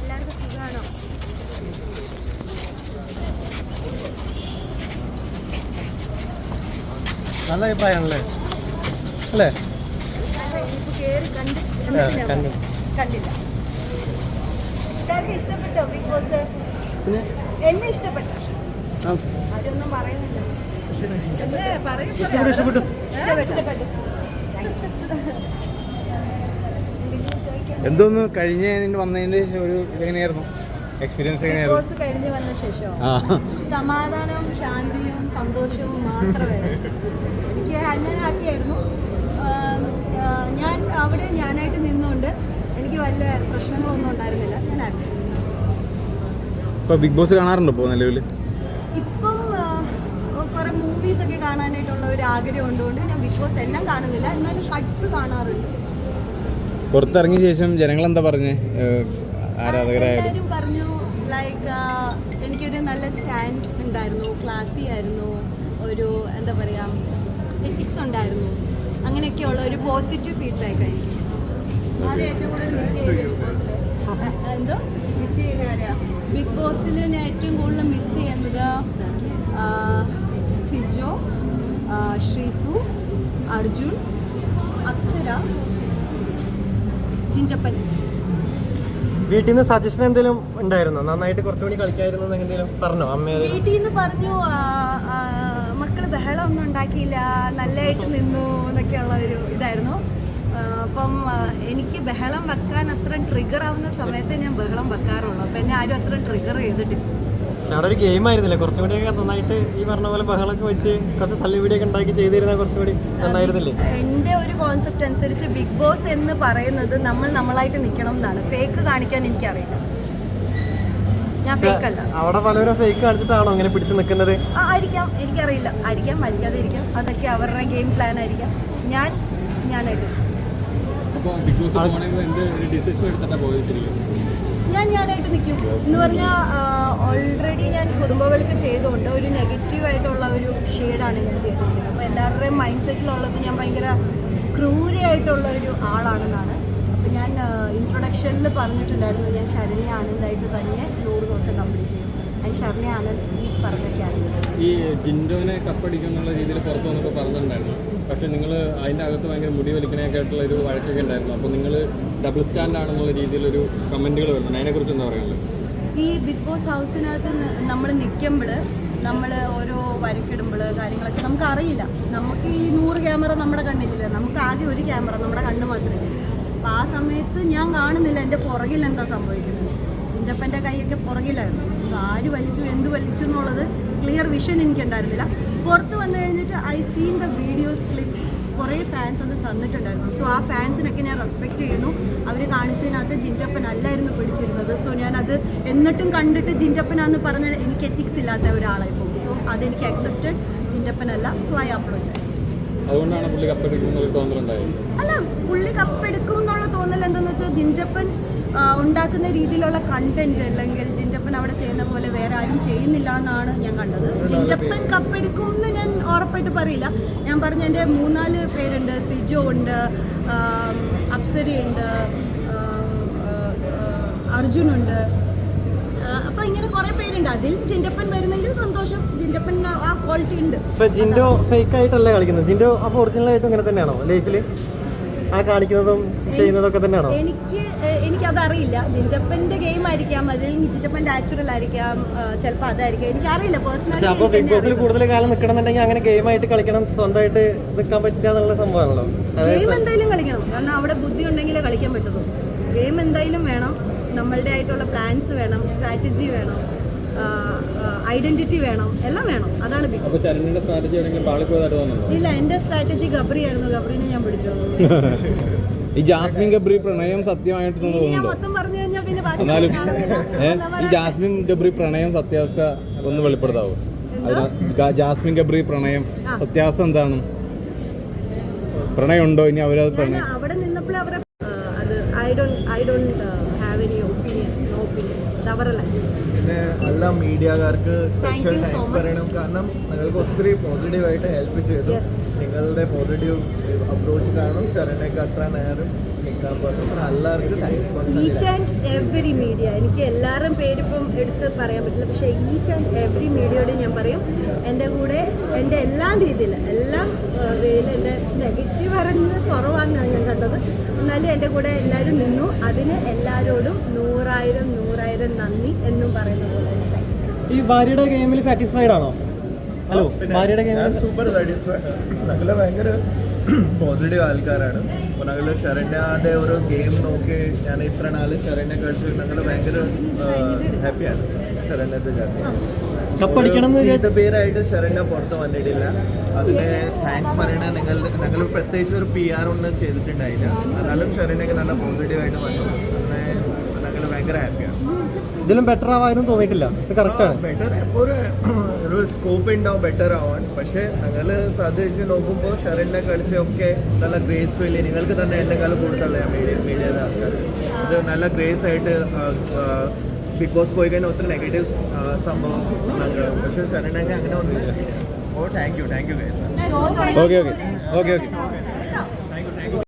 എല്ലാവർക്കും സുഖമാണോ നല്ല അഭിപ്രായമാണല്ലേ? അല്ലേ. കണ്ടില്ല എല്ലാവർക്കും ഇഷ്ടപ്പെട്ടോ ബിഗ് ബോസ് പിന്നെ? എന്നെ ഇഷ്ടപ്പെട്ടു? ആ, അവരൊന്നും പറയുന്നില്ല. എന്ന് പറയും ഇഷ്ടപ്പെട്ടു ഇഷ്ടപ്പെട്ടു. ഇഷ്ടപ്പെട്ടു. എന്തോന്ന് കഴിഞ്ഞ വന്നതിന്റെ ശേഷം ഒരു എങ്ങനെയായിരുന്നു? എക്സ്പീരിയൻസ് എങ്ങനെയായിരുന്നു? കഴിഞ്ഞ് വന്ന ശേഷം സമാധാനവും ശാന്തിയും സന്തോഷവും മാത്രമേ എനിക്ക് ഞാൻ ഞാൻ അവിടെ ഞാനായിട്ട് നിന്നുകൊണ്ട് എനിക്ക് വല്ല പ്രശ്നങ്ങളൊന്നും ഉണ്ടായിരുന്നില്ല. ഞാൻ ഹാപ്പി ഇപ്പൊ ബിഗ് ബോസ് കാണാറുണ്ടോ നിലവിൽ ഇപ്പം കുറെ മൂവീസ് ഒക്കെ കാണാനായിട്ടുള്ള ഒരു ആഗ്രഹം ഉണ്ടുകൊണ്ട് ഞാൻ ബോസ് എല്ലാം കാണുന്നില്ല. എന്നാലും കട്ട്സ് കാണാറുണ്ട്. പുറത്തിറങ്ങിയ ശേഷം ജനങ്ങൾ എന്താ പറഞ്ഞേ ആരാധകരായാലും. പറഞ്ഞു ലൈക്ക് എനിക്കൊരു നല്ല സ്റ്റാൻഡ് ഉണ്ടായിരുന്നു. ക്ലാസി ആയിരുന്നു. ഒരു എന്താ പറയുക എത്തിക്സ് ഉണ്ടായിരുന്നു. അങ്ങനെയൊക്കെയുള്ള ഒരു പോസിറ്റീവ് ഫീഡ്ബാക്ക് ആയിരിക്കും. എന്തോ? ബിഗ് ബോസിൽ ഞാൻ ഏറ്റവും കൂടുതൽ മിസ് ചെയ്യുന്നത് സിജോ ശ്രീതു അർജുൻ അപ്സര ജിന്റപ്പൻ വീട്ടിൽ നിന്ന് സജഷൻ എന്തെങ്കിലും ഉണ്ടായിരുന്നോ? നന്നായിട്ട് കുറച്ചുകൂടി കളിക്കായിരുന്നു എന്തെങ്കിലും പറഞ്ഞു? അമ്മ വീട്ടിൽ നിന്ന് പറഞ്ഞു മക്കൾ ബഹളം ഒന്നും ഉണ്ടാക്കിയില്ല നല്ലതായിട്ട് നിന്നു എന്നൊക്കെയുള്ള ഒരു ഇതായിരുന്നു. അപ്പം എനിക്ക് ബഹളം വെക്കാൻ അത്ര ട്രിഗർ ആവുന്ന സമയത്ത് ഞാൻ ബഹളം വെക്കാറുള്ളൂ. അപ്പം എന്നെ ആരും അത്ര ട്രിഗർ ചെയ്തിട്ടില്ല. പക്ഷെ അവിടെ ഒരു ഗെയിം ആയിരുന്നില്ല. കുറച്ചും കൂടിയൊക്കെ നന്നായിട്ട് ഈ പറഞ്ഞ പോലെ ബഹളൊക്കെ വെച്ച് കുറച്ച് തള്ളിവിടിയൊക്കെ ഉണ്ടാക്കി ചെയ്തിരുന്ന കുറച്ചും കൂടി നന്നായിരുന്നില്ലേ? എന്റെ ഒരു കോൺസെപ്റ്റ് അനുസരിച്ച് ബിഗ് ബോസ് എന്ന് പറയുന്നത് നമ്മൾ നമ്മളായിട്ട് നിൽക്കണം എന്നാണ്. ഫേക്ക് കാണിക്കാൻ എനിക്കറിയില്ല. ഞാൻ ഫേക്ക് അല്ല. അവിടെ പലരും ഫേക്ക് കാണിച്ചിട്ടാണോ അങ്ങനെ പിടിച്ചു നിൽക്കുന്നത്? ആ ആയിരിക്കാം. എനിക്കറിയില്ല. ആയിരിക്കാം ആയിരിക്കാതെ ഇരിക്കാം അതൊക്കെ അവരുടെ ഗെയിം പ്ലാൻ ആയിരിക്കാം. ഞാൻ ഞാനായിട്ട്. ഞാൻ ഞാനായിട്ട് നിൽക്കും. എന്ന് പറഞ്ഞാൽ ഓൾറെഡി ഞാൻ കുടുംബവൾക്ക് ചെയ്തുകൊണ്ട് ഒരു നെഗറ്റീവ് ആയിട്ടുള്ള ഒരു ഷെയ്ഡാണ് ഞാൻ ചെയ്തുകൊണ്ടിരുന്നത് അപ്പോൾ എല്ലാവരുടെയും മൈൻഡ് സെറ്റിലുള്ളത് ഞാൻ ഭയങ്കര ക്രൂരയായിട്ടുള്ള ഒരു ആളാണെന്നാണ്. അപ്പോൾ ഞാൻ ഇൻട്രൊഡക്ഷനിൽ പറഞ്ഞിട്ടുണ്ടായിരുന്നു. ഞാൻ ശരണ്യ ആനന്ദായിട്ട് തന്നെ നൂറ് ദിവസം കംപ്ലീറ്റ് ചെയ്യും ഞാൻ ശരണ്യ ആനന്ദ് ഈ പറഞ്ഞ ഈ ജിൻഡോനെ കപ്പടിക്കും എന്നുള്ള രീതിയിൽ പുറത്തു വന്നപ്പോൾ പറഞ്ഞിട്ടുണ്ടായിരുന്നു. പക്ഷെ നിങ്ങൾ അതിന്റെ അകത്ത് ഭയങ്കര മുടി വലിക്കണേക്കായിട്ടുള്ള ഒരു വഴക്കൊക്കെ ഉണ്ടായിരുന്നു. അപ്പോൾ നിങ്ങൾ ഡബിൾ സ്റ്റാൻഡ് ആണെന്നുള്ള രീതിയിലൊരു കമന്റുകൾ വരുന്നുണ്ട് അതിനെക്കുറിച്ച് എന്താ പറയാനുള്ളത്? ഈ ബിഗ് ബോസ് ഹൗസിനകത്ത് നമ്മൾ നിൽക്കുമ്പോൾ നമ്മൾ ഓരോ വരക്കിടുമ്പോൾ കാര്യങ്ങളൊക്കെ നമുക്ക് അറിയില്ല നമുക്ക് ഈ നൂറ് ക്യാമറ നമ്മുടെ കണ്ണിലില്ല. നമുക്ക് ആകെ ഒരു ക്യാമറ നമ്മുടെ കണ്ണ് മാത്രമേ അപ്പോൾ ആ സമയത്ത് ഞാൻ കാണുന്നില്ല. എന്റെ പുറകിൽ എന്താ സംഭവിക്കുന്നത്? ജിന്റപ്പന്റെ കൈയൊക്കെ പുറകിലായിരുന്നു. ആര് വലിച്ചു എന്ത് വലിച്ചു എന്നുള്ളത് ക്ലിയർ വിഷൻ എനിക്കുണ്ടായിരുന്നില്ല. പുറത്ത് വന്നു കഴിഞ്ഞിട്ട് I seen the videos clips കുറേ ഫാൻസ് അത് തന്നിട്ടുണ്ടായിരുന്നു. സോ ആ ഫാൻസിനൊക്കെ ഞാൻ റെസ്പെക്റ്റ് ചെയ്യുന്നു. അവർ കാണിച്ചതിനകത്ത് ജിന്റപ്പൻ അല്ലായിരുന്നു പിടിച്ചിരുന്നത്. സോ ഞാനത് എന്നിട്ടും കണ്ടിട്ട് ജിന്റപ്പനാന്ന് പറഞ്ഞാൽ എനിക്ക് എത്തിക്സ് ഇല്ലാത്ത ഒരാളായി പോകും. സോ അതെനിക്ക് അക്സെപ്റ്റഡ് ജിന്റപ്പൻ അല്ല സോ ഐ അപ്ലോജൈസ്ഡ് അതുകൊണ്ടാണ് പുള്ളി അല്ല പുള്ളി കപ്പെടുക്കും എന്നുള്ള തോന്നൽ എന്താണെന്ന് വെച്ചാൽ ജിന്റപ്പൻ ഉണ്ടാക്കുന്ന രീതിയിലുള്ള കണ്ടന്റ് അല്ലെങ്കിൽ അവിടെ ചെയ്യുന്ന പോലെ വേറെ ആരും ചെയ്യുന്നില്ല എന്നാണ് ഞാൻ കണ്ടത്. ജിന്റപ്പൻ കപ്പെടുക്കും എന്ന് ഞാൻ ഉറപ്പായിട്ട് പറയില്ല. ഞാൻ പറഞ്ഞ എന്റെ മൂന്നാൽ പേരുണ്ട്. സിജോ ഉണ്ട് അപ്സരയുണ്ട് അർജുനുണ്ട് അപ്പൊ ഇങ്ങനെ കുറെ പേരുണ്ട്. അതിൽ ജിൻഡപ്പൻ വരുന്നെങ്കിൽ സന്തോഷം. ജിൻഡപ്പൻ ആ ക്വാളിറ്റി ഉണ്ട്. ജിൻഡോ ഫേക്ക് ആയിട്ടല്ല കളിക്കുന്നത്? ജിൻഡോ അപ്പൊ ഒറിജിനൽ ആയിട്ട് ഇങ്ങനെ തന്നെയാണോ? ലൈഫിൽ ആ കാണിക്കുന്നതും ചെയ്യുന്നതൊക്കെ തന്നെയാണോ? എനിക്ക് എനിക്കതറിയില്ല. ജിന്റപ്പന്റെ ഗെയിം ആയിരിക്കാം അതിൽ ജിന്റപ്പൻ നാച്ചുറൽ ആയിരിക്കാം ചിലപ്പോൾ അതായിരിക്കാം. എനിക്കറിയില്ല പേഴ്സണലി അപ്പൊ ബിഗ് ബോസിൽ പേഴ്സണലി കൂടുതൽ കാലം നിൽക്കണമെന്നുണ്ടെങ്കിൽ അങ്ങനെ ഗെയിം ആയിട്ട് കളിക്കണം സ്വന്തമായിട്ട് നിൽക്കാൻ പറ്റില്ല എന്നുള്ള സംഭവമാണല്ലോ. ഗെയിം എന്തായാലും കളിക്കണം. കാരണം അവിടെ ബുദ്ധി ഉണ്ടെങ്കിലേ കളിക്കാൻ പറ്റുള്ളൂ ഗെയിം എന്തായാലും വേണം. നമ്മളുടെ ആയിട്ടുള്ള പ്ലാൻസ് വേണം. സ്ട്രാറ്റജി വേണം. ഐഡന്റിറ്റി വേണം എല്ലാം വേണം അതാണ് ഇല്ല എന്റെ സ്ട്രാറ്റജി ഗബ്രി ആയിരുന്നു ഗബ്രീനെ ഞാൻ പിടിച്ചു. ഈ ജാസ്മിൻ ഗബ്രി പ്രണയം സത്യമായിട്ട് എന്നാലും ഈ ജാസ്മിൻ ഗബ്രി പ്രണയം സത്യാവസ്ഥ ഒന്ന് വെളിപ്പെടുത്താവോ? ജാസ്മിൻ ഗബ്രി പ്രണയം സത്യാവസ്ഥ എന്താണ്? പ്രണയം ഉണ്ടോ ഇനി അവരത് പ്രണയം അവിടെ നിന്നപ്പോൾ അവരെ I don't I don't have any opinion no opinion. പിന്നെ എല്ലാ മീഡിയക്കാർക്ക് സ്പെഷ്യൽ താങ്ക്സ്. പറയണം. കാരണം നിങ്ങൾക്ക് ഒത്തിരി പോസിറ്റീവായിട്ട് ഹെൽപ്പ് ചെയ്തു. നിങ്ങളുടെ പോസിറ്റീവ് അപ്രോച്ച് കാണും. ശരണേക്ക് അത്ര നേരം ഈച്ച് ആൻഡ് എവറി മീഡിയ എനിക്ക് എല്ലാവരും പേരിപ്പം എടുത്ത് പറയാൻ പറ്റില്ല. പക്ഷേ ഈച്ച് ആൻഡ് എവറി മീഡിയയോട് ഞാൻ പറയും. എന്റെ കൂടെ എന്റെ എല്ലാ രീതിയിൽ എല്ലാം വേയിൽ എന്റെ നെഗറ്റീവ് പറഞ്ഞത് കുറവാണെന്നാണ് ഞാൻ കണ്ടത്. എന്നാലും എന്റെ കൂടെ എല്ലാവരും നിന്നു. അതിന് എല്ലാവരോടും നൂറായിരം നൂറായിരം നന്ദി എന്നും പറയുന്ന പോലെ. ഈ ഭാര്യയുടെ ഗെയിമിൽ സാറ്റിസ്ഫൈഡ് ആണോ? ഹലോ ഭാര്യയുടെ ഗെയിമിൽ സൂപ്പർ സാറ്റിസ്ഫൈഡ് നല്ല ഭയങ്കര പോസിറ്റീവ് ആൾക്കാരാണ്. അപ്പോൾ ഞങ്ങൾ ശരണ്യയുടെ ഒരു ഗെയിം നോക്കി ഞാൻ ഇത്ര നാൾ ശരണ്യ കളിച്ചു. ഞങ്ങൾ ഭയങ്കര ഹാപ്പിയാണ് ശരണ്യത്തെ കാര്യം. പേരായിട്ട് ശരണ്യ പുറത്ത് വന്നിട്ടില്ല. അതിന് താങ്ക്സ് പറയണ നിങ്ങൾ ഞങ്ങൾ പ്രത്യേകിച്ച് ഒരു പി ആർ ഒന്നും ചെയ്തിട്ടുണ്ടായില്ല. എന്നാലും ശരണ്യക്ക് നല്ല പോസിറ്റീവായിട്ട് വന്നു. അങ്ങനെ ഞങ്ങൾ ഭയങ്കര ഹാപ്പിയാണ് ഇതിലും ബെറ്റർ ആവാനും തോന്നിയിട്ടില്ല. കറക്റ്റാണ് ബെറ്റർ ഒരു ഒരു സ്കോപ്പ് ഉണ്ടാവും ബെറ്റർ ആവാൻ. പക്ഷേ ഞങ്ങൾ സാധിച്ച് നോക്കുമ്പോൾ ഷറിനെ കളിച്ചൊക്കെ നല്ല ഗ്രേസ്ഫുള്ളി നിങ്ങൾക്ക് തന്നെ എന്നെക്കാളും കൂടുതലുള്ള മീഡിയ മീഡിയയുടെ ആൾക്കാർ ഇത് നല്ല ഗ്രേസ് ആയിട്ട് ബിഗ് ബോസ് പോയി കഴിഞ്ഞാൽ ഒത്തിരി നെഗറ്റീവ് സംഭവം ഞങ്ങൾ പക്ഷേ ഷറിനൊക്കെ അങ്ങനെ ഒന്നുമില്ല. ഓ thank you thank you guys okay okay okay okay